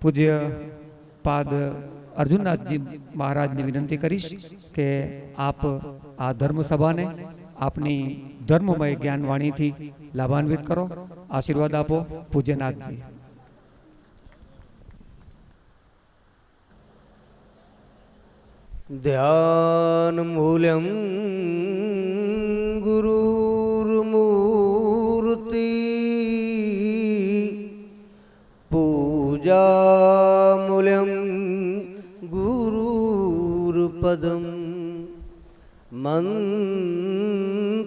પૂજ્ય પાદ અર્જુનનાથજી મહારાજને વિનંતી કરીશ કે આપ આ ધર્મ સભાને આપની ધર્મમય જ્ઞાન વાણીથી લાભાન્વિત કરો આશીર્વાદ આપો પૂજ્યનાથજી ध्यानमूलं गुरुर्मूर्ति पूजामूल्यं गुरुर्पदम्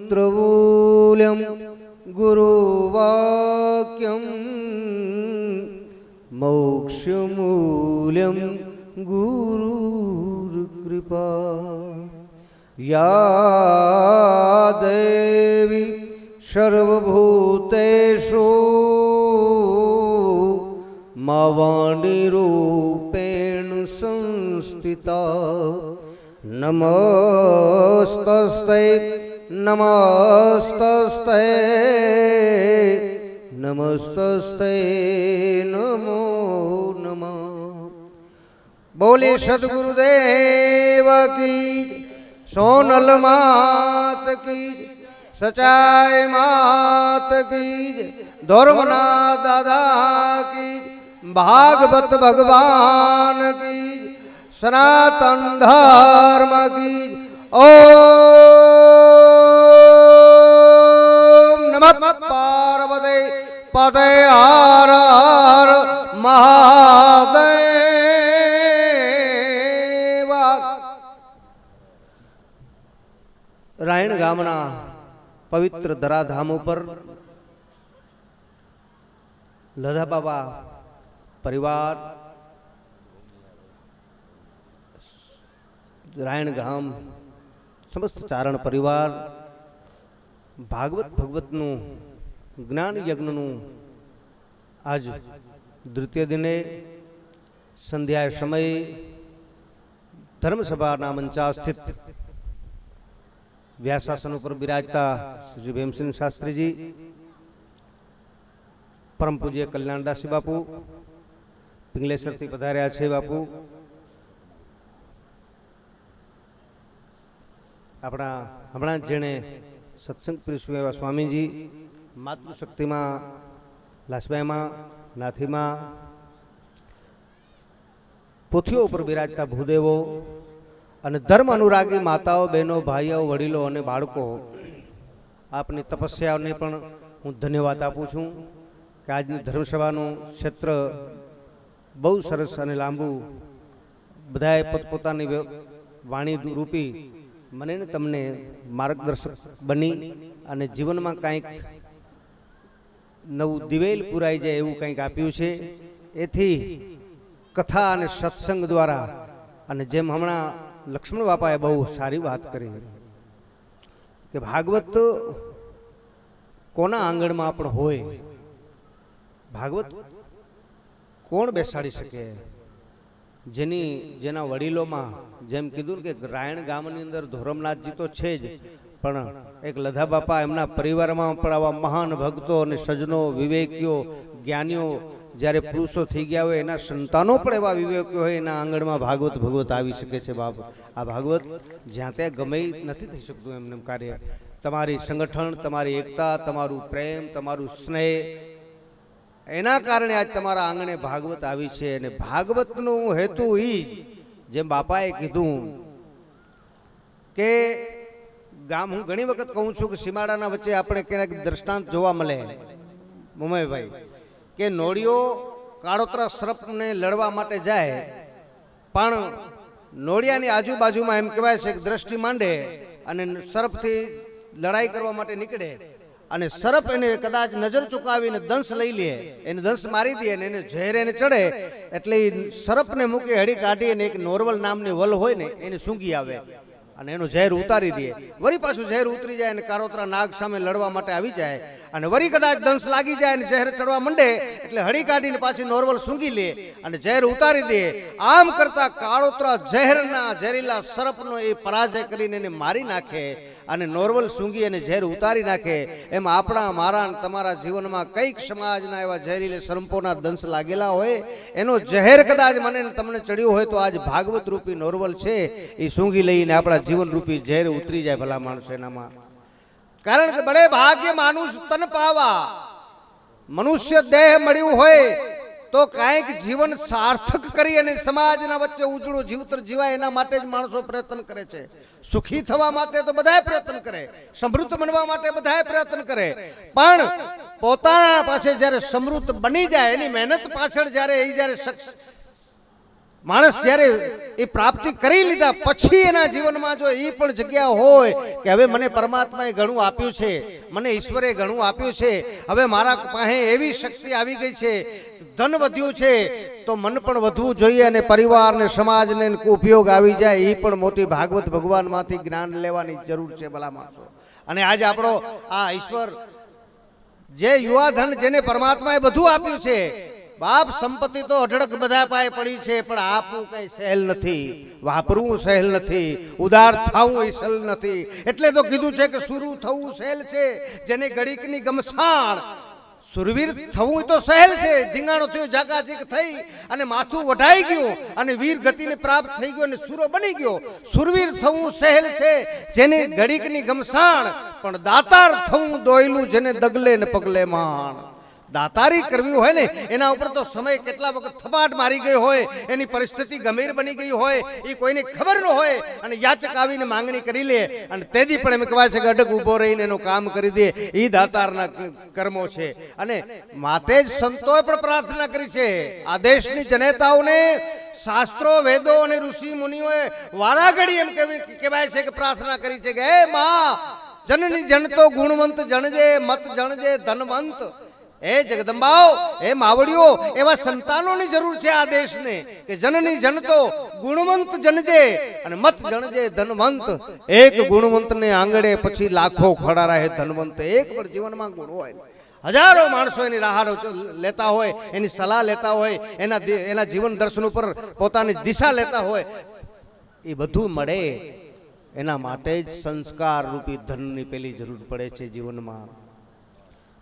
मन्त्रमूल्यं गुरुवाक्यम् मोक्षमूल्यं गुरुर्कृपा या देवी सर्वभूतेषु मवाणिरूपेण संस्थिता नमस्तस्ते नमस्तस्ते नमस्तस्ते नमो नमः बोले सदगुरुदेव की सोनल मात की सचाई मात की धर्मना दादा की भागवत भगवान की सनातन धर्म की ओम नमः पार्वती पदे हर हर મહાદેવ રાયણ ગામના પવિત્ર ધરાધામ ઉપર લધા બાબા પરિવાર, રાયણ ગામ, સમસ્ત ચારણ પરિવાર, ભાગવત ભગવતનું, જ્ઞાન યજ્ઞનું આજ દ્વિતીય દિને સંધ્યા સમયે ધર્મસભાના મંચા સ્થિત વ્યાસાસન ઉપર બિરાજતા શ્રી ભીમસિંહ શાસ્ત્રીજી, પરમ પૂજ્ય કલ્યાણદાસી બાપુ પિંગલેશ્વરથી પધાર્યા છે બાપુ. આપણા હમણાં જેણે સત્સંગ પીરસ્યું એવા સ્વામીજી, માતૃશક્તિમાં, લાસબાઈમાં, નાથીમાં, પોથીઓ ઉપર બિરાજતા ભૂદેવો અને ધર્મ અનુરાગી માતાઓ, બહેનો, ભાઈઓ, વડીલો અને બાળકો, આપની તપસ્યાઓને પણ હું ધન્યવાદ આપું છું કે આજની ધર્મસભાનું ક્ષેત્ર બહુ સરસ અને લાંબુ બધાએ પોતપોતાની વાણી રૂપી મને ને તમને માર્ગદર્શક બની અને જીવનમાં કાંઈક નવું દિવેલ પુરાઈ જાય એવું કંઈક આપ્યું છે. એથી કથા અને સત્સંગ દ્વારા અને જેમ હમણાં લક્ષ્મણ બાપાએ બહુ સારી વાત કરી કે ભાગવત કોના આંગણમાં પણ હોય? ભાગવત કોણ બેસાડી શકે? જેની, જેના વડીલોમાં જેમ કીધું કે રાયણ ગામની અંદર ધોરમનાથજી તો છે જ, પણ એક લધા બાપા એમના પરિવારમાં પણ આવા મહાન ભક્તો અને સજ્જનો, વિવેકીઓ, જ્ઞાનીઓ જ્યારે પુરુષો થઈ ગયા હોય, એના સંતાનો પણ એવા વિવેકીઓ હોય, એના આંગણમાં ભાગવત ભગવત આવી શકે છે બાપ. આ ભાગવત જ્યાં ત્યાં ગમે નથી થઈ શકતું એમને કાર્ય. તમારી સંગઠન, તમારી એકતા, તમારું પ્રેમ, તમારું સ્નેહ એના કારણે આજ તમારા આંગણે ભાગવત આવી છે અને ભાગવતનો હેતુ ઈ જ, જેમ બાપાએ કીધું, કે ગામ હું ઘણી વખત કહું છું કે સીમાડાના વચ્ચે આપણે ક્યાંક દ્રષ્ટાંત જોવા મળે મુંબઈભાઈ કે નોળીઓ કાળોતરા સર્પને લડવા માટે જાય, પણ નોળિયાની આજુબાજુમાં એમ કહેવાય છે કે દ્રષ્ટિ માંડે અને સર્પથી લડાઈ કરવા માટે નીકળે. અને સરપ એને કદાચ નજર ચુકાવીને દંશ લઈ લે, એને દંશ મારી દે અને એને ઝેર એને ચડે, એટલે સરપને મૂકી હળી કાઢી અને એક નોર્વલ નામની વલ હોય ને, એને સૂંઘી આવે અને એનું ઝેર ઉતારી દે. વળી પાછું ઝેર ઉતરી જાય અને કાળોતરા નાગ સામે લડવા માટે આવી જાય. અને વરી કદાચ દંશ લાગી જાય અને ઝેર ચડવા માંડે, એટલે હળી કાઢીને પાછી નોર્મલ સૂંઘી લે અને ઝેર ઉતારી દે. આમ કરતા કાળોતરા ઝેરના ઝેરીલા સર્પનો એ પરાજય કરીને એને મારી નાખે અને નોર્મલ સૂંઘી અને ઝેર ઉતારી નાખે. એમ આપણા, મારા તમારા જીવનમાં કંઈક સમાજના એવા ઝેરીલે સરંપોના દંશ લાગેલા હોય, એનો ઝેર કદાચ મને તમને ચડ્યું હોય તો આજ ભાગવત રૂપી નોર્મલ છે, એ સૂંઘી લઈને આપણા જીવન રૂપી ઝેર ઉતરી જાય ભલા માણસો એનામાં. કારણ કે બળે ભાગ્ય માનુષ તન પાવા. મનુષ્ય દેહ મળ્યું હોય તો કાંઈક જીવન સાર્થક કરી અને સમાજના વચ્ચે ઉજળું જીવતર જીવાય એના માટે જ માણસો પ્રયત્ન કરે છે. સુખી થવા માટે તો બધાય પ્રયત્ન કરે. સમૃદ્ધ બનવા માટે બધાય પ્રયત્ન કરે. પણ પોતાના પાસે જ્યારે સમૃદ્ધ બની જાય, એની મહેનત પાછળ જ્યારે એ જ્યારે માણસ જ્યારે એ પ્રાપ્તિ કરી લીધા પછી એના જીવનમાં જો એ પણ જગ્યા હોય કે હવે મને પરમાત્માએ ઘણું આપ્યું છે, મને ઈશ્વરે ઘણું આપ્યું છે, હવે મારા પાસે એવી શક્તિ આવી ગઈ છે, ધન વધ્યું છે, તો મન પણ વધવું જોઈએ અને પરિવારને સમાજને ઉપયોગ આવી જાય એ પણ મોટી ભાગવત ભગવાનમાંથી જ્ઞાન લેવાની જરૂર છે ભલા માણસો અને આજે આપણો આ ઈશ્વર જે યુવા ધન જેને પરમાત્માએ બધું આપ્યું છે બાપ સંપત્તિ તો અઢળક બધા પાસે પડી છે, પણ આપવું કઈ સહેલ નથી. વાપરવું સહેલ નથી. ઉદાર થવું એ સહેલ નથી. એટલે તો કીધું છે કે સુરું થવું સહેલ છે, જેને ગળીકની ગમસાણ સુરવીર થવું તો સહેલ છે, ધીંગાણો થયો જાગાજીક થઈ, અને માથું વઢાઈ ગયું, અને વીર ગતિને પ્રાપ્ત થઈ ગયો, અને સુરો બની ગયો. સુરવીર થવું સહેલ છે, જેને ગળીકની ગમસાણ પણ દાતાર થવું દોયલું, જેને દગલે ને પગલે માણ. દાતારી કરવી હોય ને, એના ઉપર તો સમય કેટલા વખત થપાટ મારી ગયો હોય, એની પરિસ્થિતિ ગંભીર બની ગઈ હોય, એ કોઈને ખબર ન હોય, અને યાચક આવીને માંગણી કરી લે, અને તેથી પણ એમ કહેવાય છે કે અડગ ઊભો રહીને એનું કામ કરી દે, એ દાતારના કર્મો છે. અને માતે જ સંતોએ પણ પ્રાર્થના કરી છે. આ દેશની જનેતાઓને શાસ્ત્રો, વેદો અને ઋષિ મુનિઓએ વારાઘડી એમ કહેવાય છે કે પ્રાર્થના કરી છે કે, હે મા, જનની જનતો ગુણવંત જણજે, મત જણજે, ધનવંત એ જગદંબાઓ હે માવડીઓ, એવા સંતાનોની જરૂર છે આ દેશને કે જનની જનતો ગુણવંત જનજે અને મત જણજે ધનવંત. એક ગુણવંતને આંગણે પછી લાખો ખડા રહે ધનવંત. એક પણ જીવનમાં ગુણ હોય હજારો માણસો એની રાહ લેતા હોય, એની સલાહ લેતા હોય, એના એના જીવન દર્શન ઉપર પોતાની દિશા લેતા હોય. એ બધું મળે. એના માટે જ સંસ્કાર રૂપી ધનની પેલી જરૂર પડે છે જીવનમાં.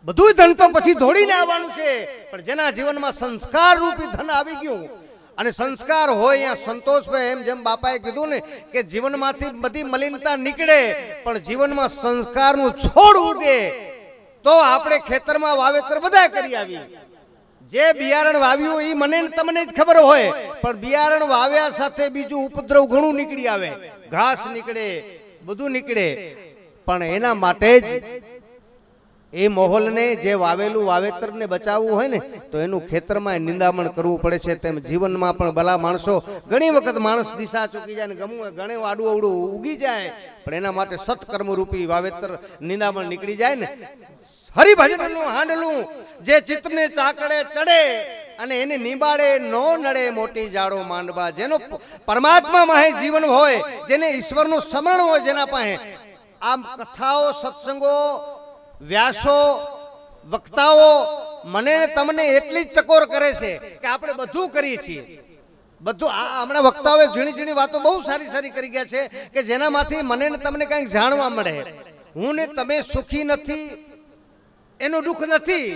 બધું ધન તો પછી દોડીને આવવાનું છે. પણ જેના જીવનમાં સંસ્કાર રૂપી ધન આવી ગયું, અને સંસ્કાર હોય અહીંયા સંતોષભાઈ એમ જેમ બાપાએ કીધું ને કે જીવનમાંથી બધી મલિનતા નીકળે, પણ જીવનમાં સંસ્કારનું છોડ ઉગે. તો આપણે ખેતરમાં વાવેતર બધા કરી આવી જે બિયારણ વાવ્યું એ મને તમને જ ખબર હોય, પણ બિયારણ વાવ્યા સાથે બીજું ઉપદ્રવ ઘણું નીકળી આવે. ઘાસ નીકળે, બધું નીકળે. પણ એના માટે જ એ મોહલને જે વાવેલું વાવેતરને બચાવવું હોય ને, તો એનું ખેતરમાં નિંદામણ કરવું પડે છે. તેમ જીવનમાં પણ ભલા માણસો ઘણી વખત માણસ દિશા ચૂકી જાય ને ગમવું ઘણે આડું અવડું ઉગી જાય, પણ એના માટે સત્કર્મ રૂપી વાવેતર નિંદામણ નીકળી જાય ને. હરિભજનનું હાંડલું જે ચિત્તને ચાકડે ચડે અને એને નિબાડે નો નડે મોટી જાડો માંડવા. જેનો પરમાત્મા માહે જીવન હોય, જેને ઈશ્વરનું સ્મરણ હોય જેના પાસે, આમ કથાઓ, સત્સંગો વ્યાસો, વક્તાઓ, મને તમને એટલી જ ટકોર કરે છે કે આપણે બધું કરીએ છીએ. બધું, આ હમણાં વક્તાઓએ ઝીણી ઝીણી વાતો બહુ સારી સારી કરી ગયા છે કે જેનામાંથી મને ને તમને કંઈક જાણવા મળે. હું ને તમે સુખી નથી, એનું દુઃખ નથી.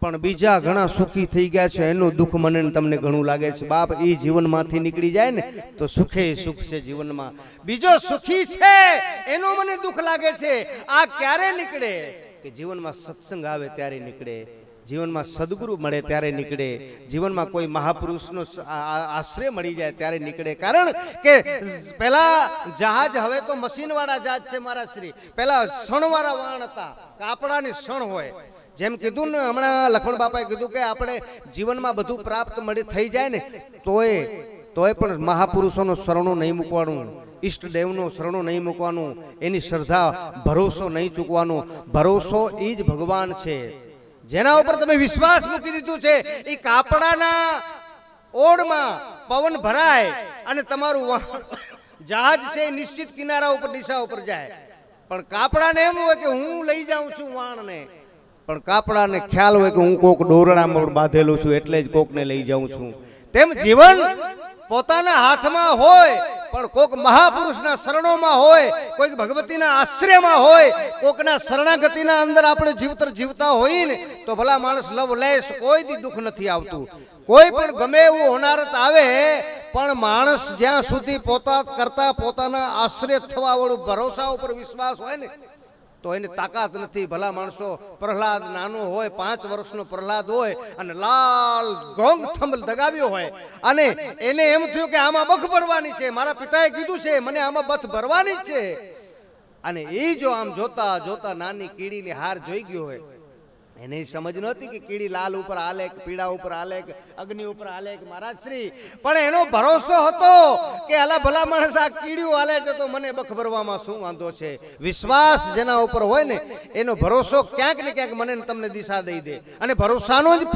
પણ બીજા ઘણા સુખી થઈ ગયા છે. એનું દુઃખ મને તમને ઘણું લાગે છે. બાપ એ જીવનમાંથી નીકળી જાય ને, તો સુખે સુખ છે જીવનમાં. બીજો સુખી છે, એનું મને દુઃખ લાગે છે. આ ક્યારે નીકળે? કે જીવનમાં સત્સંગ આવે ત્યારે નીકળે. જીવનમાં સદગુરુ મળે ત્યારે નીકળે. જીવનમાં કોઈ મહાપુરુષનો આશ્રય મળી જાય ત્યારે નીકળે. કારણ કે પહેલા જહાજ હવે તો મશીનવાળા જહાજ છે મારા શ્રી. પહેલા સણવાળા વાણ હતા. કાપડાની સણ હોય. જેમ કીધું ને હમણાં લખમણ બાપાએ કીધું કે આપણે જીવનમાં બધું પ્રાપ્ત મળી થઈ જાય ને, તોય તોય પણ મહાપુરુષોનું શરણું નહીં મૂકવાનું ઈષ્ટદેવનું શરણું નહીં મૂકવાનું, એની શ્રદ્ધા, ભરોસો નહીં ચૂકવાનો. ભરોસો એ જ ભગવાન છે. જેના ઉપર તમે વિશ્વાસ મૂકી દીધું છે એ કાપડાના ઓડમાં પવન ભરાય અને તમારું જહાજ છે નિશ્ચિત કિનારા ઉપર, દિશા ઉપર જાય. પણ કાપડાને એમ હોય કે હું લઈ જાઉં છું વાણને પણ કાપડાને ખ્યાલ હોય કે હું કોક દોરડામાં બાંધેલું છું, એટલે જ કોકને લઈ જાઉં છું. તેમ જીવન પોતાના હાથમાં હોય, પણ કોક મહાપુરુષના શરણોમાં હોય, કોઈક ભગવતીના આશ્રયમાં હોય, કોકના શરણાગતિના અંદર આપણે જીવતર જીવતા હોઈએ ને, તો ભલા માણસ લવ લેશ, કોઈ દી દુઃખ નથી આવતું. કોઈ પણ ગમે એવું હોનારત આવે, પણ માણસ જ્યાં સુધી પોતા કરતા પોતાના આશ્રય થવા વાળું ભરોસા ઉપર વિશ્વાસ હોય ને તો એની તાકાત નથી ભલા માણસો. પ્રહલાદ નાનો હોય, પાંચ વર્ષનો પ્રહલાદ હોય અને લાલ ગોંગ થંભ દગાવ્યો હોય. અને એને એમ થયું કે આમાં બખ ભરવાની છે, મારા પિતાએ કીધું છે, મને આમાં બથ ભરવાની જ છે. અને એ જો આમ જોતા જોતા નાની કીડીની હાર જોઈ ગયો હોય એને સમજ નહોતી કે કીડી લાલ ઉપર હાલે પીળા ઉપર હાલે અગ્નિ ઉપર હાલે મહારાજ શ્રી. પણ એનો ભરોસો હતો કે અલા ભલા માણસ આ કીડીઓ હાલે છે તો મને બખ ભરવામાં શું વાંધો છે? વિશ્વાસ જેના ઉપર હોય ને, એનો ભરોસો ક્યાંક ને ક્યાંક મને તમને દિશા દઈ દે. અને ભરોસાનો જ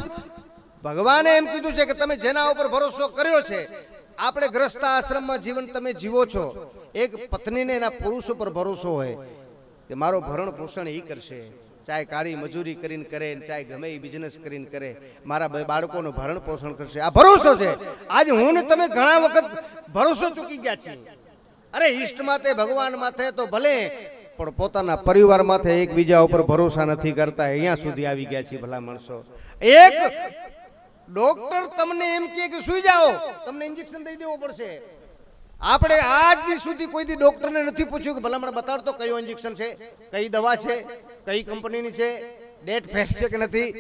ભગવાને એમ કીધું છે કે તમે જેના ઉપર ભરોસો કર્યો છે, આપણે ગ્રસ્ત આશ્રમમાં જીવન તમે જીવો છો. એક પત્નીને એના પુરુષ ઉપર ભરોસો હોય. કે મારો ભરણ પોષણ એ કરશે. ચાહે કાળી મજૂરી કરીને કરે ચાહે ગમે એ બિઝનેસ કરીને કરે. મારા બાળકોનું ભરણ પોષણ કરશે. આ ભરોસો છે. આજે હું ને તમે ઘણા વખત ભરોસો ચૂકી ગયા છીએ. અરે, ઈષ્ટ માથે, ભગવાન માથે તો ભલે, પણ પોતાના પરિવાર માથે એકબીજા ઉપર ભરોસા નથી કરતા. અહીંયા સુધી આવી ગયા છે ભલા માણસો. એક ડોક્ટર તમને એમ કે, સુઈ જાઓ. તમને ઇન્જેક્શન દઈ દેવું પડશે. આપણે આજ સુધી કોઈ દી ડોક્ટરને નથી પૂછ્યું કે ભલામણ બતાડતો કયો ઇન્જેક્શન છે, કઈ દવા છે, કઈ કંપનીની છે ડેટ ફેટ છે કે નથી.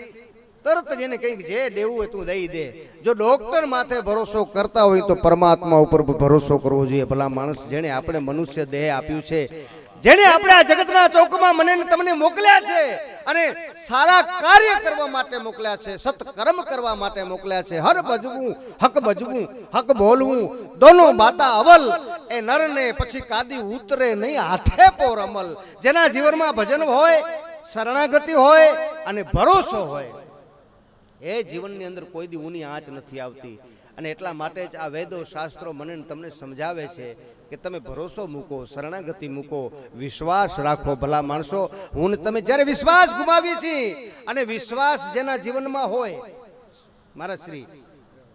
તરત જ એને કંઈક જે દેવું હોય તું દઈ દે. જો ડોક્ટર માથે ભરોસો કરતા હોય તો પરમાત્મા ઉપર ભરોસો કરવો જોઈએ. ભલા માણસ જેણે આપણે મનુષ્ય દેહ આપ્યું છે જેણે આપણે આ જગતના ચોકમાં મને તમને મોકલ્યા છે અને સારા કાર્ય કરવા માટે મોકલ્યા છે, સત્કર્મ કરવા માટે મોકલ્યા છે. હર ભજવું, હક ભજવું, હક બોલવું, દોનો માતા અવલ, એ નરને પછી કાદી ઉતરે નહીં, હાથે પોર અમલ. જેના જીવનમાં ભજન હોય, શરણાગતિ હોય અને ભરોસો હોય. એ જીવનની અંદર કોઈ દી ઊની આંચ નથી આવતી. અને એટલા માટે જ આ વેદો શાસ્ત્રો મને તમને સમજાવે છે કે તમે ભરોસો મૂકો, શરણાગતિ મૂકો, વિશ્વાસ રાખો ભલા માણસો. હું તમે જ્યારે વિશ્વાસ ગુમાવીએ છીએ અને વિશ્વાસ જેના જીવનમાં હોય, મારા શ્રી,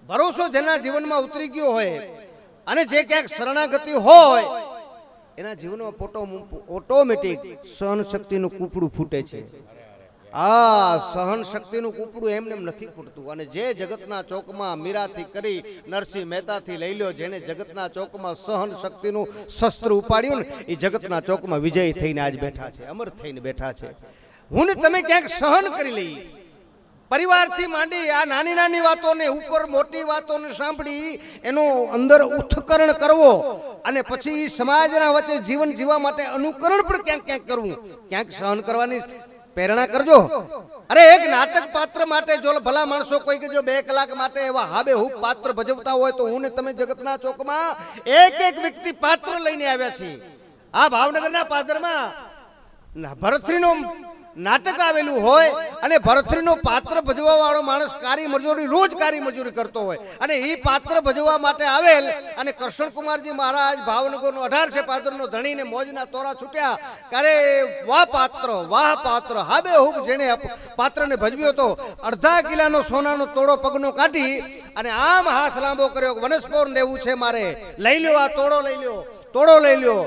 ભરોસો જેના જીવનમાં ઉતરી ગયો હોય અને જે ક્યાંક શરણાગતિ હોય, એના જીવનમાં ઓટોમેટિક સહન શક્તિનું કૂપડું ફૂટે છે. આ સહન શક્તિનું કૂપડું એમને એમ નથી ફૂટતું અને જે જગતના ચોકમાં મીરાથી કરી નરસિંહ મહેતાથી લઈ લ્યો, જેને જગતના ચોકમાં સહન શક્તિનું શસ્ત્ર ઉપાડ્યું ને એ જગતના ચોકમાં વિજય થઈને આજ બેઠા છે, અમર થઈને બેઠા છે. હું તમે ક્યાંક સહન કરી લઈએ. પરિવારથી માંડી આ નાની નાની વાતોને, ઉપર મોટી વાતોને સાંભળી, એનું અંદર ઉત્થકરણ કરવો, અને પછી સમાજના વચ્ચે જીવન જીવવા માટે અનુકરણ પણ ક્યાંક ક્યાંક કરવું. ક્યાંક સહન કરવાની પ્રેરણા કરજો. અરે, એક નાટક પાત્ર માટે જો ભલા માણસો કોઈ જો બે કલાક માટે એવા હાબે હું પાત્ર ભજવતા હોય તો હું ને તમે જગતના ચોકમાં એક એક વ્યક્તિ પાત્ર લઈને આવ્યા છીએ. આ ભાવનગરના પાત્રમાં ભરતરીનો નાટક આવેલું હોય અને ભરતરીનો પાત્ર ભજવા વાળો માણસ કારી મજૂરી, રોજ કારી મજૂરી કરતો હોય. અને એ પાત્ર ભજવા માટે આવેલ અને કૃષ્ણકુમારજી મહારાજ ભાવનગરનો અઢારસે પાત્રનો ધણીને મોજના તોરા છૂટ્યા. ત્યારે વાહ પાત્ર વાહ પાત્ર, હાબે હુબ જેને પાત્રને ભજવ્યો હતો અડધા કિલાનો સોનાનો તોડો પગનો કાઢી અને આમ હાથ લાંબો કર્યો વનસ્પોર લેવું છે મારે. લઈ લ્યો આ તોડો, લઈ લ્યો, તોડો લઈ લ્યો.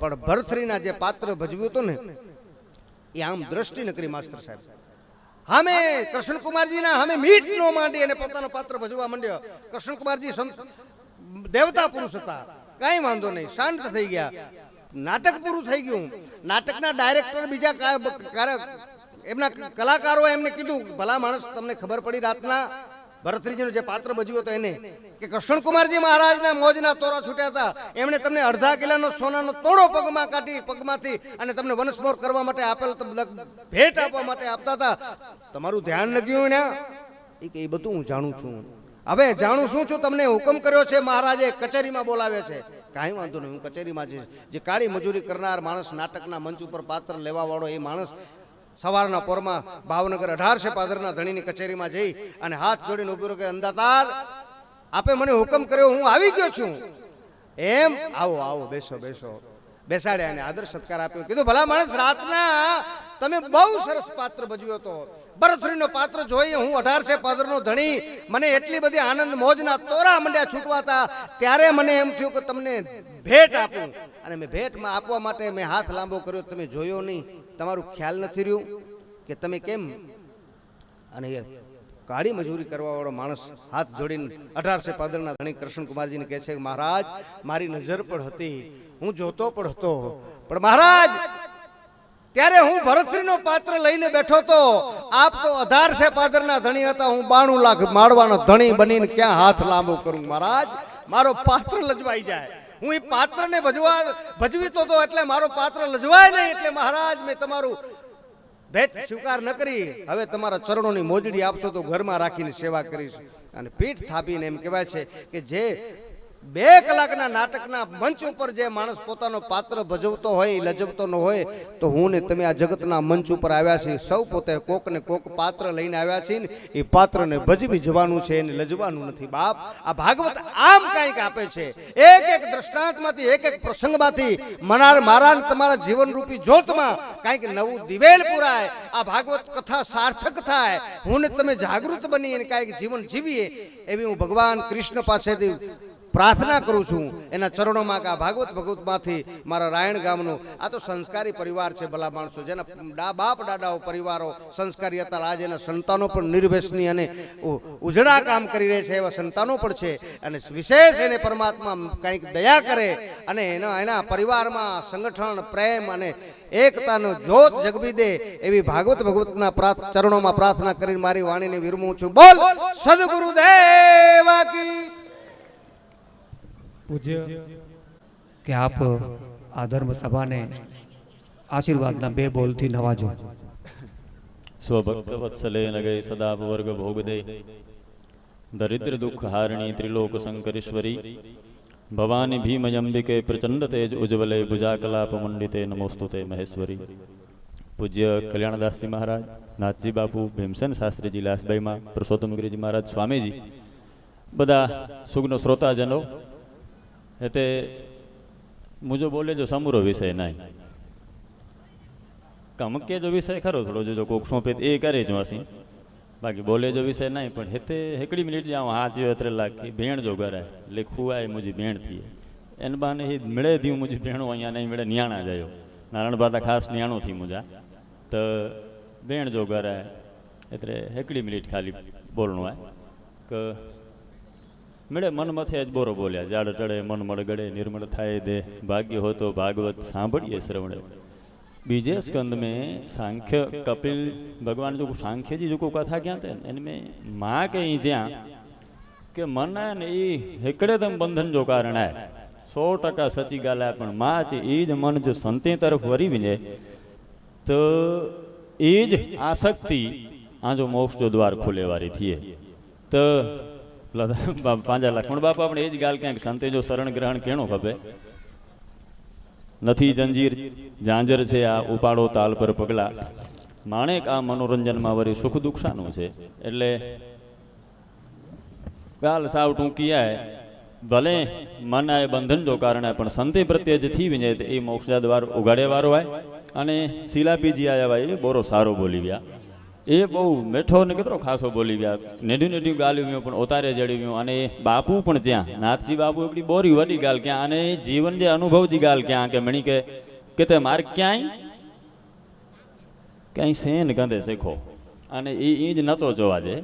પણ ભરથરીના જે પાત્ર ભજવ્યું હતું ને એ આમ દ્રષ્ટિ નકરી માસ્ટર સાહેબ. અમે કૃષ્ણકુમારજીના અમે મીટ નો માંડી અને પોતાનો પાત્ર ભજવા માંડ્યો. કૃષ્ણકુમારજી દેવતા પુરુષ હતા. કાંઈ વાંધો નહીં, શાંત થઈ ગયા. નાટક પૂરું થઈ ગયું. નાટકના ડાયરેક્ટર બીજા કા- કાર- એમના કલાકારો એમને કીધું, ભલા માણસ, તમને ખબર પડી રાતના ભરતરીજીનો જે પાત્ર ભજવ્યો હતો એને, કે કૃષ્ણકુમારજી મહારાજના મોજના તોરા છૂટ્યા હતા, એમણે તમને અડધા કિલાનો સોનાનો તોડો પગમાં કાઢી, પગમાંથી અને તમને વનસ્મોર કરવા માટે આપેલ ભેટ આપવા માટે આપતા હતા. તમારું ધ્યાન ન ને એ કે એ બધું હું જાણું છું. હવે જાણું શું છું? તમને હુકમ કર્યો છે, મહારાજે કચેરીમાં બોલાવે છે. કાંઈ વાંધો નહીં, હું કચેરીમાં જઈશ. જે કાળી મજૂરી કરનાર માણસ નાટકના મંચ ઉપર પાત્ર લેવા વાળો એ માણસ સવારના પોરમાં ભાવનગર અઢારસે પાદરના ધણીની કચેરીમાં જઈ અને હાથ જોડીને ઉભું કે અંદાતાર આપે મને હુકમ કર્યો, હું આવી ગયો છું. એમ, આવો આવો, બેસો બેસો. બેસાડ્યા અને આદર સત્કાર આપ્યો. કીધું, ભલા માણસ, રાતના તમે બહુ સરસ પાત્ર ભજવ્યો હતો બરથરીનો પાત્ર જોઈ હું અઢારસે પાદરનો ધણી. મને એટલી બધી આનંદ, મોજના તોરા મંડ્યા છૂટવાતા. ત્યારે મને એમ થયું કે તમને ભેટ આપું. અને મેં ભેટમાં આપવા માટે મેં હાથ લાંબો કર્યો, તમે જોયો નહીં. તમારું ખ્યાલ નથી રહ્યું કે તમે કેમ અને એ કાળી મજૂરી કરવાવાળો માણસ હાથ જોડીને અઢારસે પાદરના ધણી કૃષ્ણકુમારજીને કહે છે કે મહારાજ, મારી નજર પણ હતી, હું જોતો પણ હતો. પણ મહારાજ, ત્યારે હું ભરતશ્રીનો પાત્ર લઈને બેઠો તો આપ તો અઢારસે પાદરના ધણી હતા, હું બાણું લાખ માળવાનો ધણી બનીને ક્યાં હાથ લાંબો કરું? મહારાજ, મારો પાત્ર લજવાઈ જાય. હું એ પાત્રને ભજવા ભજવીતો હતો એટલે મારો પાત્ર લજવાય નહીં, એટલે મહારાજ મેં તમારું ભેટ સ્વીકાર ન કરી. હવે તમારા ચરણોની મોજડી આપશો તો ઘરમાં રાખીને સેવા કરીશ. અને પીઠ થાપીને એમ કહેવાય છે કે જે બે કલાકના નાટકના મંચ ઉપર જે માણસ પોતાનો પાત્ર ભજવતો હોય લજવતો ન હોય, તો હું ને તમે આ જગતના મંચ ઉપર આવ્યા છીએ. સૌ પોતે કોક ને કોક પાત્ર લઈને આવ્યા છીએ ને, એ પાત્રને ભજવી જવાનું છે એને લજવાનું નથી. બાપ, આ ભાગવત આમ કંઈક આપે છે. એક એક દ્રષ્ટાંતમાંથી, એક એક પ્રસંગમાંથી મનાર મારા તમારા જીવનરૂપી જોતમાં કંઈક નવું દિવેલ પુરાય. આ ભાગવત કથા સાર્થક થાય. હું ને તમે જાગૃત બની અને કાંઈક જીવન જીવીએ, એવી હું ભગવાન કૃષ્ણ પાસેથી પ્રાર્થના કરું છું. એના ચરણોમાં કે આ ભાગવત ભગવતમાંથી મારા રાયણ ગામનું, આ તો સંસ્કારી પરિવાર છે ભલા માણસો, જેના ડા બાપ, દાદાઓ, પરિવારો સંસ્કારી હતા આજે એના સંતાનો પણ નિર્વેશની અને ઉજળા કામ કરી રહે છે એવા સંતાનો પણ છે. અને વિશેષ એને પરમાત્મા કંઈક દયા કરે અને એના એના પરિવારમાં સંગઠન, પ્રેમ અને એકતાનો જોત જગવી દે એવી ભાગવત ભગવતના ચરણોમાં પ્રાર્થના કરીને મારી વાણીને વિરમું છું. બોલ, સદગુરુદેવ કી. પૂજ્ય કે આપ આ ધર્મ સભાને આશીર્વાદના બે બોલથી નવાજો. સ્વભક્ત વત્સલે નગય સદા વર્ગ ભોગ દે દરિદ્ર દુઃખ હારણી ત્રિલોક શંકરેશ્વરી ભવાની ભીમયંબિકે પ્રચંડ તેજ ઉજ્જવલે ભુજાકલાપ મંડિતે નમોસ્તુ તે મહેશ્વરી. પૂજ્ય કલ્યાણદાસજી મહારાજ નાથજી બાપુ ભીમસેન શાસ્ત્રીજી લાસભાઈમાં પુરુષોત્તમગીરીજી મહારાજ સ્વામીજી બધા સુગ્ન શ્રોતાજનો એટલે મુજો બોલે જો સમૂરો વિષય નહીં કમકે જો વિષય ખરો થોડો, જો કોક સોંપે એ કરે જો વાસી. બાકી બોલે જો વિષય નહીં પણ હેતે હેકડી મિનિટ જાઉં હાથ અત્રે લાગી ભેણ જો કરે, એટલે ખુવાય મુજી ભેણથી એને બાને એ મળે થયું મુજી ભેણો અહીંયા નહીં મળે, નિયાણા જાયો. નારાયણ બાદા ખાસ નિયાણું થી મુજા. તો ભેણ જો કરે, એટલે હેકડી મિનિટ ખાલી બોલણું આય કે મળે મનમાંથી જ બોરો બોલ્યા. જાડ ટળે મન મળગડે નિર્મળ થાય દે. ભાગ્ય હો તો ભાગવત સાંભળીએ શ્રવણે. બીજે સ્કંદ મેં સાંખ્ય કપિલ ભગવાન જો સાંખ્યજી જો કથા ક્યાં તે? એને મેં માં કહી જ્યાં કે મન ને એ હેકડે તમ બંધન જો કારણ આય. સો ટકા સચી ગાલા પણ મા છે એ જ મન જો સંતે તરફ વરી વિને, તો એ જ આસક્તિ આ જો મોક્ષ જો દ્વાર ખુલે વારી થઈએ તો પેલા લાખ. પણ બાપા પણ એ જ ગાલ ક્યાંક સંતે જો શરણ ગ્રહણ કેણું ખપે? નથી જંજીર, ઝાંઝર છે આ ઉપાડો તાલ પર પગલા. માણેક આ મનોરંજનમાં વરી સુખ દુઃખાનું છે. એટલે ગાલ સાવ ટૂંકી આય. ભલે મન આય બંધન જો કારણે, પણ સંતે પ્રત્યે જ થી વિજય એ મોક્ષજા દ્વાર ઉગાડે વારો આય. અને શિલાપીજી આયા ભાઈ બોરો સારો બોલી ગયા એ બહુ મેઠો ને કેટલો ખાસો બોલી ગયા. નેડ્યું નેડ્યું ગાલ્યું વ્યું પણ ઉતારે જડી વ્યું અને બાપુ પણ ત્યાં નાથજી બાપુ એકડી બોરી વડી ગાલ ક્યાં, અને જીવન જે અનુભવજી ગાલ ક્યાં, કે મણી કે તે માર ક્યાંય ક્યાંય સેન ગંધે શીખો. અને એ એ જ નતો જોવા જે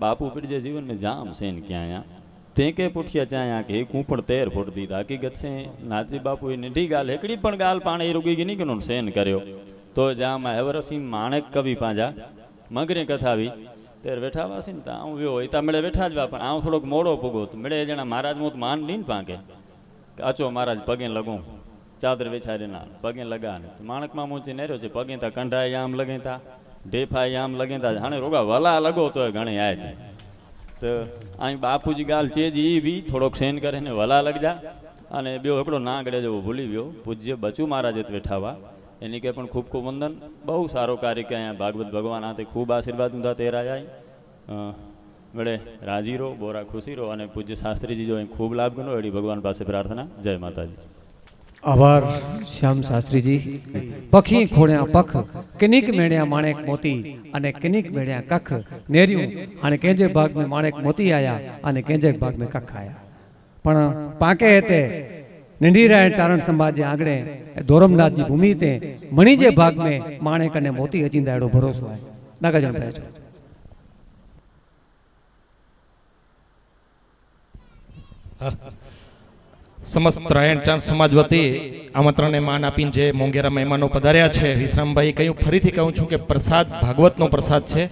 બાપુ પીડ જે જીવન में જામ સેન ક્યાં તે કે પુઠિયા અહીંયા કે હું પણ તેર ફૂટ દીધા. હકીકત છે, નાથજી બાપુ એ નીઢી ગાલ, એકડી પણ ગાલ પાણી રૂગી ગઈ નહીં કે સેન કર્યો. તો જામ હેવરસી માણેક કવિ પાંજા મગરે કથાવી ત્યારે બેઠા વાસી ને ત્યાં હું હોય. ત્યાં મેળે બેઠા જ પણ આમ થોડોક મોડો પૂગો તો મેળે જણા મહારાજ હું માન નહીં પાંકે અચો મહારાજ પગે લગું. ચાદર વેચારી ના, પગે લગા ને માણકમાં મૂંચી નેર્યો છે, પગે તા કંઢાય આમ લગે તા, ઢેફાય આમ લગે તા. હાણે રોગા વલા લગો તો ઘણી આય છે. તો અહીં બાપુજી ગાલ છે જ એ બી થોડોક સેન કરે ને વલા લગજા. અને બ્યો એકડો ના ગળે જેવો ભૂલી ગયો. પૂજ્ય બચુ મહારાજ બેઠાવા એની કે પણ ખૂબ ખૂબ વંદન. બહુ સારો કાર્ય કે અહીંયા ભાગવત ભગવાન હાથે ખૂબ આશીર્વાદ ઊંધા તે અ, વડે રાજી રહો બોરા ખુશી રહો અને પૂજ્ય શાસ્ત્રીજી જો ખૂબ લાભ ગણો એડી ભગવાન પાસે પ્રાર્થના. જય માતાજી. આભાર શ્યામ શાસ્ત્રીજી. પખી ખોણ્યા પખ કિનિક મેળ્યા માણેક મોતી અને કિનિક મેળ્યા કખ. નેર્યું અને કેજે ભાગ મેં માણેક મોતી આયા અને કેજે ભાગ મેં કખ આયા. પણ પાકે હેતે નિંઢીરાયણ ચારણ સંભાજી આંગણે ધોરમનાથજી ભૂમિ તે મણીજે ભાગ મેં માણેક અને મોતી અચિંદા એડો ભરોસો આય નાગાજન ભાઈ સમસ્ત રાયણચાંદ સમાજ વતી આમંત્રણને માન આપીને જે મોંઘેરા મહેમાનો પધાર્યા છે વિશ્રામભાઈ કહ્યું, ફરીથી કહું છું કે પ્રસાદ, ભાગવતનો પ્રસાદ છે.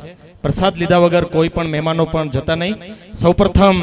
પ્રસાદ લીધા વગર કોઈ પણ મહેમાનો પણ જતા નહીં. સૌપ્રથમ